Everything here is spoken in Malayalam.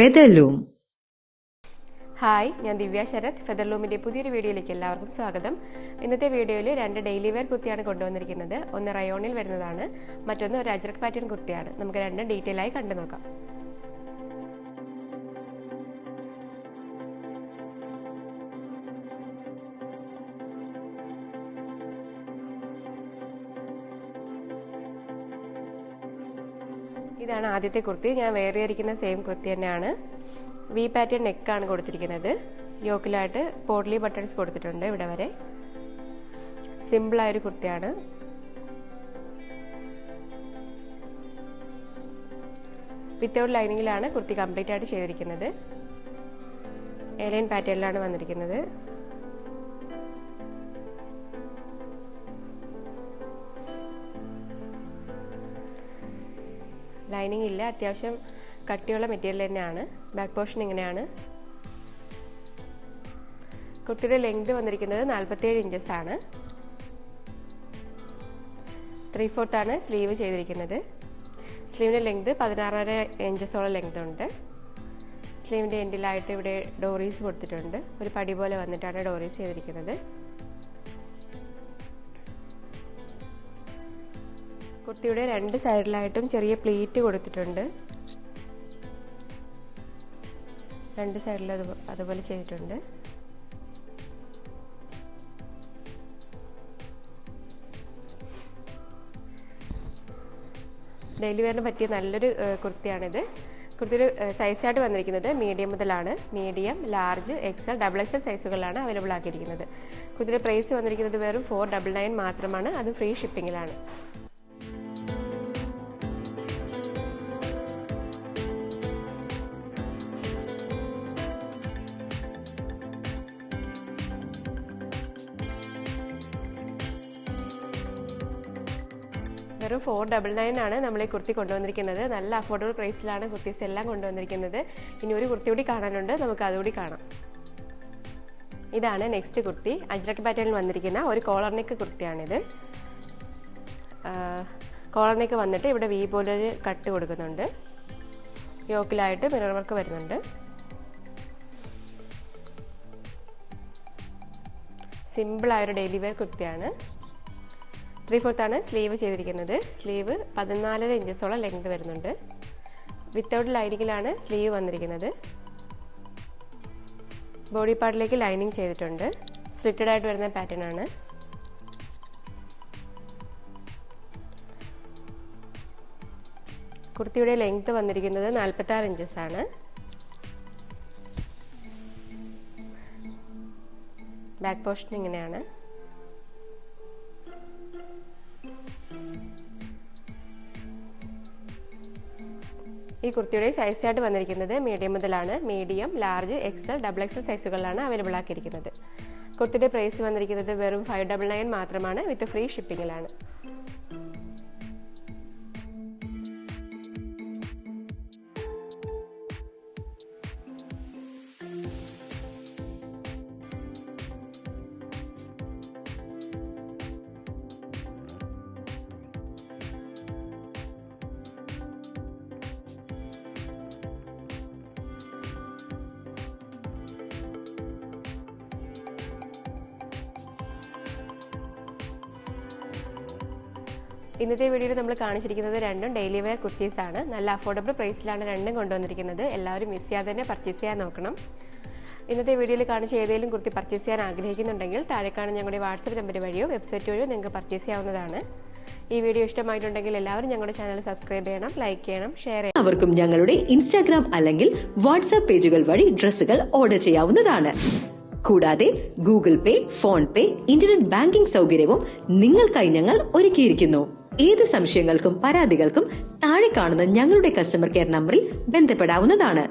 Featherloom. ഹായ് ഞാൻ ദിവ്യ ശരത്. ഫെദർലൂമിന്റെ പുതിയൊരു വീഡിയോയിലേക്ക് എല്ലാവർക്കും സ്വാഗതം. ഇന്നത്തെ വീഡിയോയിൽ രണ്ട് ഡെയിലി വെയർ കുർത്തിയാണ് കൊണ്ടുവന്നിരിക്കുന്നത്. ഒന്ന് റയോണിൽ വരുന്നതാണ് മറ്റൊന്ന് ഒരു അജ്രക് പാറ്റേൺ കുർത്തിയാണ്. നമുക്ക് രണ്ടും ഡീറ്റെയിൽ ആയി കണ്ടു നോക്കാം ഇതാണ് ആദ്യത്തെ കുർത്തി. ഞാൻ വേറെ ഇരിക്കുന്ന സെയിം കുർത്തി തന്നെയാണ്. വി പാറ്റേൺ നെക്കാണ് കൊടുത്തിരിക്കുന്നത്. യോക്കിലായിട്ട് പോട്ട്ലി ബട്ടൺസ് കൊടുത്തിട്ടുണ്ട് ഇവിടെ വരെ. സിമ്പിളായൊരു കുർത്തിയാണ്. വിത്തൗട്ട് ലൈനിങ്ങിലാണ് കുർത്തി കംപ്ലീറ്റ് ആയിട്ട് ചെയ്തിരിക്കുന്നത്. എലൈൻ പാറ്റേണിലാണ് വന്നിരിക്കുന്നത്. ലൈനിങ് ഇല്ല. അത്യാവശ്യം കട്ടിയുള്ള മെറ്റീരിയൽ തന്നെയാണ്. ബാക്ക് പോർഷൻ ഇങ്ങനെയാണ്. കുട്ടിയുടെ ലെങ്ത് വന്നിരിക്കുന്നത് നാൽപ്പത്തിയേഴ് ഇഞ്ചസ് ആണ്. ത്രീ ഫോർത്ത് ആണ് സ്ലീവ് ചെയ്തിരിക്കുന്നത്. സ്ലീവിന്റെ ലെങ്ത് പതിനാറര ഇഞ്ചസോളം ലെങ്ത് ഉണ്ട്. സ്ലീവിന്റെ എൻഡിലായിട്ട് ഇവിടെ ഡോറീസ് കൊടുത്തിട്ടുണ്ട്. ഒരു പടി പോലെ വന്നിട്ടാണ് ഡോറീസ് ചെയ്തിരിക്കുന്നത്. കുർത്തിയുടെ രണ്ട് സൈഡിലായിട്ടും ചെറിയ പ്ലേറ്റ് കൊടുത്തിട്ടുണ്ട്. രണ്ട് അത് അതുപോലെ ചെയ്തിട്ടുണ്ട്. ഡെയിലി വെയറിന് പറ്റിയ നല്ലൊരു കുർത്തിയാണിത്. കുർത്തിയുടെ സൈസായിട്ട് വന്നിരിക്കുന്നത് മീഡിയം മുതലാണ്. Medium large XL double XL സൈസുകളിലാണ് available ആക്കിയിരിക്കുന്നത്. കുർത്തിയുടെ പ്രൈസ് വന്നിരിക്കുന്നത് വെറും ഫോർ ഡബിൾ നയൻ മാത്രമാണ്. അത് ഫ്രീ ഷിപ്പിങ്ങിലാണ് വെറും ഫോർ ഡബിൾ നയൻ ആണ് നമ്മൾ ഈ കുർത്തി കൊണ്ടുവന്നിരിക്കുന്നത്. നല്ല അഫോർഡബിൾ പ്രൈസിലാണ് കുർത്തീസ് എല്ലാം കൊണ്ടുവന്നിരിക്കുന്നത്. ഇനി ഒരു കുർത്തി കൂടി കാണാനുണ്ട്. നമുക്ക് അതുകൂടി കാണാം. ഇതാണ് നെക്സ്റ്റ് കുർത്തി. അജ്രക് പാറ്റേണിൽ വന്നിരിക്കുന്ന ഒരു കോളർ നെക്ക് കുർത്തിയാണിത്. കോളർ നെക്ക് വന്നിട്ട് ഇവിടെ വി പോലൊരു കട്ട് കൊടുക്കുന്നുണ്ട്. യോക്കിലായിട്ട് മിറർ വർക്ക് വരുന്നുണ്ട്. സിമ്പിളായൊരു ഡെയിലി വെയർ കുർത്തിയാണ്. ത്രീ ഫോർത്താണ് സ്ലീവ് ചെയ്തിരിക്കുന്നത്. സ്ലീവ് പതിനാലര ഇഞ്ചസോളം ലെങ്ത് വരുന്നുണ്ട്. വിത്തൗട്ട് ലൈനിങ്ങിലാണ് സ്ലീവ് വന്നിരിക്കുന്നത്. ബോഡി പാർട്ടിലേക്ക് ലൈനിങ് ചെയ്തിട്ടുണ്ട്. സ്ട്രിറ്റഡ് ആയിട്ട് വരുന്ന പാറ്റേൺ ആണ്. കുർത്തിയുടെ ലെങ്ത് വന്നിരിക്കുന്നത് നാൽപ്പത്തി ആറ് ഇഞ്ചസ് ആണ്. ബാക്ക് പോർഷൻ ഇങ്ങനെയാണ്. ഈ കുർത്തിയുടെ സൈസ് ചാർട്ട് വന്നിരിക്കുന്നത് മീഡിയം മുതലാണ്. Medium large XL double XL സൈസുകളിലാണ് available ആക്കിയിരിക്കുന്നത്. കുർത്തിയുടെ പ്രൈസ് വന്നിരിക്കുന്നത് വെറും ഫൈവ് ഡബിൾ നയൻ മാത്രമാണ്. വിത്ത് ഫ്രീ ഷിപ്പിങ്ങിലാണ് ഇന്നത്തെ വീഡിയോയിൽ നമ്മൾ കാണിച്ചിരിക്കുന്നത് രണ്ടും ഡെയിലി വെയർ കുർത്തീസാണ് നല്ല അഫോർഡബിൾ പ്രൈസിലാണ് രണ്ടും കൊണ്ടുവന്നിരിക്കുന്നത്. എല്ലാവരും മിസ് ചെയ്യാതെ തന്നെ പർച്ചേസ് ചെയ്യാൻ നോക്കണം. ഇന്നത്തെ വീഡിയോയിൽ കാണിച്ച ഏതെങ്കിലും കുർത്തി പർച്ചേസ് ചെയ്യാൻ ആഗ്രഹിക്കുന്നുണ്ടെങ്കിൽ താഴെ കാണുന്ന ഞങ്ങളുടെ വാട്സപ്പ് നമ്പർ വഴിയോ വെബ്സൈറ്റ് വഴിയോ നിങ്ങൾക്ക് പർച്ചേസ് ചെയ്യാവുന്നതാണ്. ഈ വീഡിയോ ഇഷ്ടമായിട്ടുണ്ടെങ്കിൽ എല്ലാവരും ഞങ്ങളുടെ ചാനൽ സബ്സ്ക്രൈബ് ചെയ്യണം ലൈക്ക് ചെയ്യണം ഷെയർ ചെയ്യണം. അവർക്കും ഞങ്ങളുടെ ഇൻസ്റ്റാഗ്രാം അല്ലെങ്കിൽ വാട്സാപ്പ് പേജുകൾ വഴി ഡ്രസ്സുകൾ ഓർഡർ ചെയ്യാവുന്നതാണ്. കൂടാതെ Google Pay PhonePe internet banking സൗകര്യവും നിങ്ങൾക്കായി ഞങ്ങൾ ഒരുക്കിയിരിക്കുന്നു. ഏത് സംശയങ്ങൾക്കും പരാതികൾക്കും താഴെ കാണുന്ന ഞങ്ങളുടെ കസ്റ്റമർ കെയർ നമ്പറിൽ ബന്ധപ്പെടാവുന്നതാണ്.